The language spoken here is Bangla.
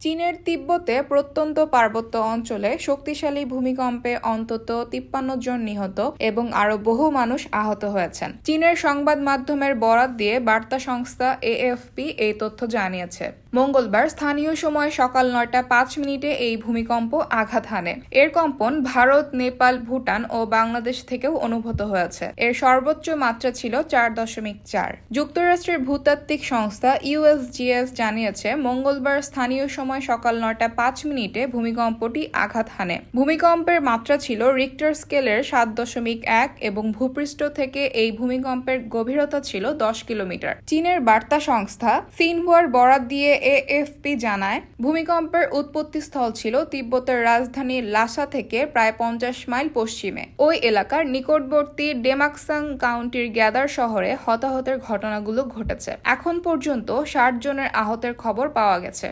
চীনের তিব্বতে প্রত্যন্ত পার্বত্য অঞ্চলে শক্তিশালী ভূমিকম্পে অন্তত তিপ্পান্ন জন নিহত এবং আরও বহু মানুষ আহত হয়েছেন। চীনের সংবাদ মাধ্যমের বরাত দিয়ে বার্তা সংস্থা এএফপি এই তথ্য জানিয়েছে। মঙ্গলবার স্থানীয় সময় সকাল নয়টা পাঁচ মিনিটে এই ভূমিকম্প আঘাত হানে। এর কম্পন ভারত, নেপাল, ভুটান ও বাংলাদেশ থেকেও অনুভূত হয়েছে। এর সর্বোচ্চ মাত্রা ছিল চার দশমিক চার। যুক্তরাষ্ট্রের ভূতাত্ত্বিক সংস্থা ইউএসজিএস জানিয়েছে, মঙ্গলবার স্থানীয় সময় সকাল নয়টা পাঁচ মিনিটে ভূমিকম্পটি আঘাত হানে। ভূমিকম্পের মাত্রা ছিল রিক্টার স্কেলের সাত দশমিক এক এবং ভূপৃষ্ঠ থেকে এই ভূমিকম্পের গভীরতা ছিল দশ কিলোমিটার। চীনের বার্তা সংস্থা সিনহুয়ার বরাত দিয়ে এএফপি জানায়, ভূমিকম্পের উৎপত্তি স্থল ছিল তিব্বতের রাজধানী লাসা থেকে প্রায় পঞ্চাশ মাইল পশ্চিমে। ওই এলাকার নিকটবর্তী ডেমাকসাং কাউন্টির গ্যাদার শহরে হতাহতের ঘটনাগুলো ঘটেছে। এখন পর্যন্ত ষাট জনের আহতের খবর পাওয়া গেছে।